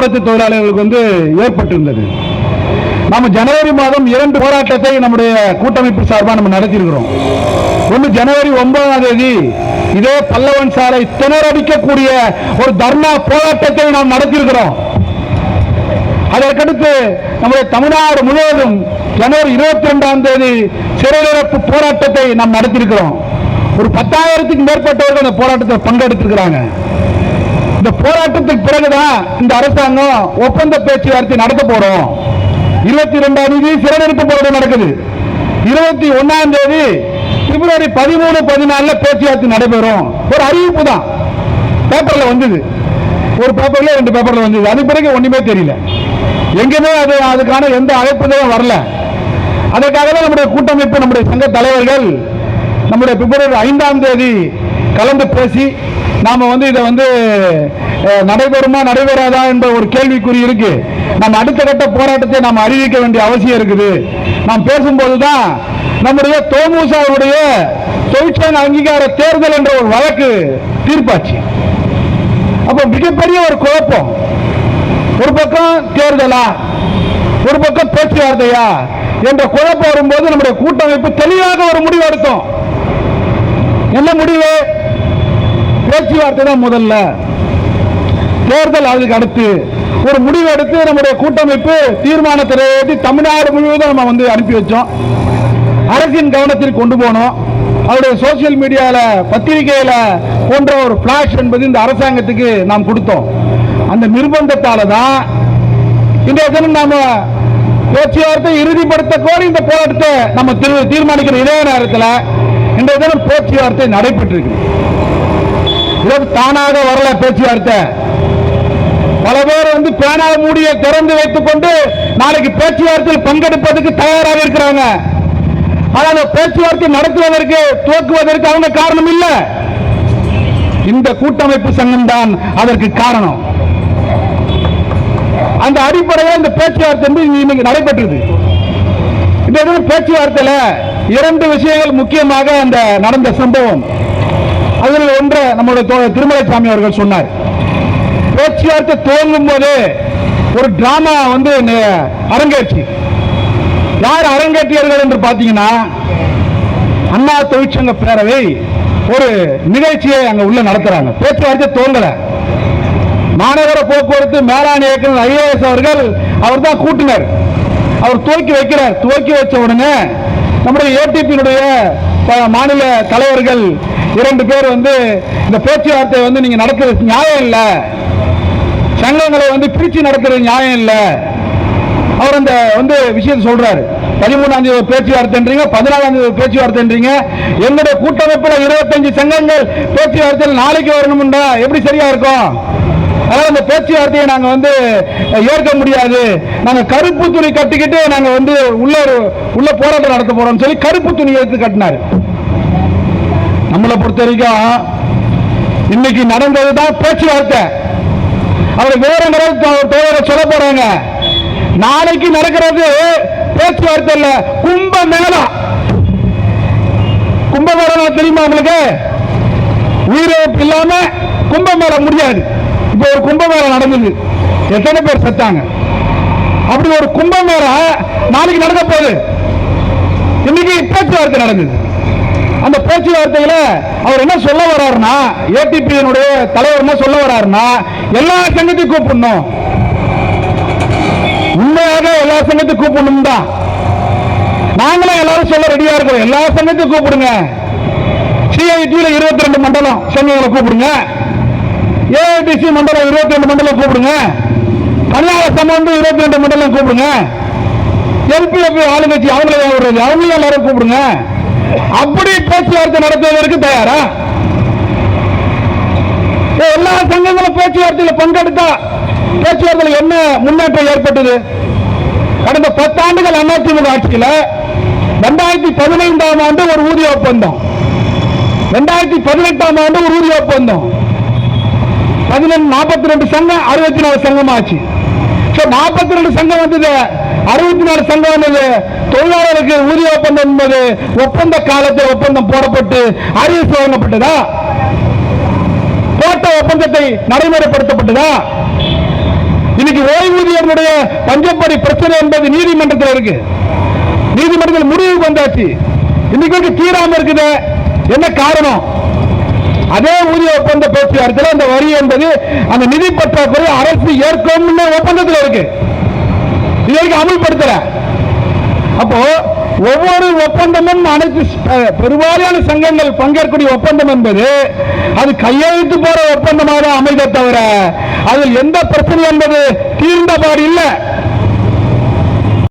போக்குவரத்து தொழிலாளர்களுக்கு வந்து ஏற்பட்டிருந்தது. நம்ம ஜனவரி மாதம் இரண்டு போராட்டத்தை நம்முடைய கூட்டமைப்பு சார்பாக நம்ம நடத்தியிருக்கிறோம். ஒன்று ஜனவரி ஒன்பதாம் தேதி இதே பல்லவன் சாலை திணறடிக்கக்கூடிய ஒரு தர்ணா போராட்டத்தை நாம் நடத்தியிருக்கிறோம். அதற்கடுத்து நம்முடைய தமிழ்நாடு முழுவதும் ஜனவரி இருபத்தி ரெண்டாம் தேதி சிறையிறப்பு போராட்டத்தை நாம் நடத்தியிருக்கிறோம். ஒரு பத்தாயிரத்துக்கு மேற்பட்டவர்கள் அந்த போராட்டத்தில் பங்கெடுத்திருக்கிறாங்க. இந்த போராட்டத்துக்கு பிறகுதான் இந்த அரசாங்கம் ஒப்பந்த பேச்சுவார்த்தை நடத்த போறோம். இருபத்தி ரெண்டாம் தேதி சிறைநிறுத்த போராட்டம் நடக்குது. இருபத்தி ஒன்னாம் தேதி பிப்ரவரி பதிமூணு பதினாலுல பேச்சுவார்த்தை நடைபெறும். ஒரு அறிவிப்பு தான். பேப்பர்ல வந்தது. ஒரு பேப்பர்ல ரெண்டு பேப்பர்ல வந்தது. அது பிறகு ஒண்ணுமே தெரியல. எங்கேயுமே அது அதுக்கான எந்த அழைப்புதலும் வரல. அதற்காக தான் நம்முடைய கூட்டமைப்பு நம்முடைய சங்க தலைவர்கள் நம்முடைய பிப்ரவரி ஐந்தாம் தேதி கலந்து பேசி நாம வந்து இதை வந்து நடைபெறுமா நடைபெறாதா என்ற ஒரு கேள்விக்குறி இருக்கு. நம்ம அடுத்த கட்ட போராட்டத்தை நாம் அறிவிக்க வேண்டிய அவசியம் இருக்குது. நாம் பேசும்போது தான் நம்முடைய தோமுசாவுடைய தொழிற்சங்க அங்கீகார தேர்தல் என்ற ஒரு வழக்கு தீர்ப்பாச்சு. அப்ப மிகப்பெரிய ஒரு குழப்பம். ஒரு பக்கம் தேர்தலா? ஒரு பக்கம் பேச்சுவார்த்தையா? என்ற குழப்பம் வரும்போது நம்முடைய கூட்டமைப்பு தெளிவாக ஒரு முடிவு எடுத்தோம். என்ன முடிவு? பேச்சுவார்த்தை தான் முதல்ல. தேர்தல் அதுக்கு அடுத்து. ஒரு முடிவு எடுத்து நம்முடைய கூட்டமைப்பு தீர்மானத்தை எழுதி தமிழ்நாடு முழுவதும் நம்ம வந்து அனுப்பி வச்சோம். அரசின் கவனத்திற்கு கொண்டு போனோம். அவருடைய சோசியல் மீடியாவில் பத்திரிகையில் போன்ற ஒரு பிளாஷ் என்பது இந்த அரசாங்கத்துக்கு நாம் கொடுத்தோம். அந்த நிர்பந்தத்தால தான் இன்றைய தினம் நாம பேச்சுவார்த்தை இறுதிப்படுத்த கோரி இந்த போராட்டத்தை நம்ம தீர்- தீர்மானிக்கிற இதே நேரத்தில் இன்றைய தினம் பேச்சுவார்த்தை நடைபெற்றிருக்கு தானாக வரல பேச்சுவார்த்தை. பல பேர் வந்து பேனா மூடிய திறந்து வைத்துக் கொண்டு நாளைக்கு பேச்சுவார்த்தையில் பங்கெடுப்பதற்கு தயாராக இருக்கிறாங்க. ஆனால் அந்த பேச்சுவார்த்தை நடத்துவதற்கு துவக்குவதற்கு அவங்க காரணம் இல்லை. இந்த கூட்டமைப்பு சங்கம் தான் அதற்கு காரணம். அந்த அடிப்படையில் இந்த பேச்சுவார்த்தை வந்து இன்னைக்கு நடைபெற்றது. இந்த இதுல பேச்சுவார்த்தையில இரண்டு விஷயங்கள் முக்கியமாக அந்த நடந்த சம்பவம். அதில் ஒன்று நம்முடைய திருமலை திருமலைசாமி அவர்கள் சொன்னார். பேச்சுவார்த்தை துவங்கும் போது ஒரு டிராமா வந்து அரங்கேற்றி. யார் அரங்கேற்றியர்கள் என்று பார்த்தீங்கன்னா அண்ணா தொழிற்சங்க பேரவை ஒரு நிகழ்ச்சியை அங்க உள்ள நடத்துறாங்க. பேச்சுவார்த்தை தோங்கல மாநகர போக்குவரத்து மேலாண் இயக்குனர் ஐஏஎஸ் அவர்கள் அவர் தான் கூட்டினர். அவர் துவக்கி வைக்கிறார். துவக்கி வச்ச உடனே நம்முடைய ஏடிபியினுடைய மாநில தலைவர்கள் இரண்டு பேர் வந்து இந்த பேச்சுவார்த்தை வந்து நீங்க நடக்கிறது நியாயம் இல்லை. சங்கங்களை வந்து பிரிச்சு நடக்கிறது நியாயம் இல்லை. அவர் அந்த வந்து விஷயத்தை சொல்றாரு. பதிமூணாம் தேதி பேச்சுவார்த்தைன்றீங்க பதினாலாம் தேதி பேச்சுவார்த்தைன்றீங்க. எங்களுடைய கூட்டமைப்பில் இருபத்தஞ்சு சங்கங்கள் பேச்சுவார்த்தையில் நாளைக்கு வரணும்டா. எப்படி சரியா இருக்கும்? அதனால் அந்த பேச்சுவார்த்தையை நாங்கள் வந்து ஏற்க முடியாது. நாங்கள் கருப்பு துணி கட்டிக்கிட்டு நாங்கள் வந்து உள்ள உள்ள போராட்டம் நடத்த போறோம்னு சொல்லி கருப்பு துணி எடுத்து கட்டினாரு. நம்மளை பொறுத்த வரைக்கும் இன்னைக்கு நடந்தது தான் பேச்சுவார்த்தை. அவர் வேற தோழரை சொல்ல போறாங்க. நாளைக்கு நடக்கிறது பேச்சுவார்த்தை இல்ல கும்ப மேளம் கும்பமேளம் தெரியுமா உங்களுக்கு? உயிரிழப்பு இல்லாம கும்பமேளம் முடியாது. இப்போ ஒரு கும்பமேளம் நடந்தது. எத்தனை பேர் செத்தாங்க? அப்படி ஒரு கும்பமேளம் நாளைக்கு நடக்க போகுது. இன்னைக்கு பேச்சுவார்த்தை நடந்தது. அந்த பேச்சுவார்த்தையில அவர் என்ன சொல்ல வர்றாருன்னா ஏடிபியினுடைய தலைவர் என்ன சொல்ல வர்றாருன்னா எல்லா சங்கத்தையும் கூப்பிடணும். உண்மையாக எல்லா சங்கத்தையும் கூப்பிடணும் தான் நாங்களும் எல்லாரும் சொல்ல ரெடியா இருக்கிறோம் எல்லா சங்கத்தையும் கூப்பிடுங்க. சிஐடியில் இருபத்தி ரெண்டு மண்டலம் சங்கங்களை கூப்பிடுங்க. ஏஐடிசி மண்டலம் இருபத்தி ரெண்டு மண்டலம் கூப்பிடுங்க. பணியாளர் சம்பந்தம் இருபத்தி ரெண்டு மண்டலம் கூப்பிடுங்க. எல்பிஎஃப் ஆளுங்கட்சி அவங்கள அவங்களையும் எல்லாரும் கூப்பிடுங்க. அப்படி பேச்சுவார்த்தை நடத்துவதற்கு தயாரா? எல்லா சங்கங்களும் பேச்சுவார்த்தையில் பங்கெடுத்தா பேச்சுவார்த்தையில் என்ன முன்னேற்றம் ஏற்பட்டது? கடந்த பத்தாண்டுகள் அதிமுக ஆட்சியில ரெண்டாயிரத்தி பதினைந்தாம் ஆண்டு ஒரு ஊதிய ஒப்பந்தம். ரெண்டாயிரத்தி பதினெட்டாம் ஆண்டு ஒரு ஊதிய ஒப்பந்தம். பதினெண்டு நாற்பத்தி ரெண்டு சங்கம் அறுபத்தி நாலு சங்கம் ஆச்சு நாற்பத்தி ரெண்டு சங்கம் வந்தது. அறுபத்தி நாலு சங்கம் வந்தது. தொழிலாளருக்கு ஊதிய ஒப்பந்தம் என்பது ஒப்பந்த காலத்தில் ஒப்பந்தம் போடப்பட்டு அறிவிப்பு வழங்கப்பட்டதா? போட்ட ஒப்பந்தத்தை நடைமுறைப்படுத்தப்பட்டதா? இன்னைக்கு ஓய்வூதியர்களுடைய பஞ்சப்படி பிரச்சனை என்பது நீதிமன்றத்தில் இருக்கு. நீதிமன்றத்தில் முடிவு வந்தாச்சு. இன்னைக்கு தீராம இருக்குது. என்ன காரணம்? அதே ஊதிய ஒப்பந்த பேச்சுவார்த்தையில் அந்த வரி என்பது அந்த நிதி பற்றாக்குறை அரசு ஏற்கும் ஒப்பந்தத்தில் இருக்கு. இது வரைக்கும் அமல்படுத்தல. அப்போ ஒவ்வொரு ஒப்பந்தமும் அனைத்து பெருவாரியான சங்கங்கள் பங்கேற்கக்கூடிய ஒப்பந்தம் என்பது அது கையெழுத்து போற ஒப்பந்தமாக அமைத தவிர அதில் எந்த பிரச்சனை என்பது தீர்ந்தபாடு இல்லை.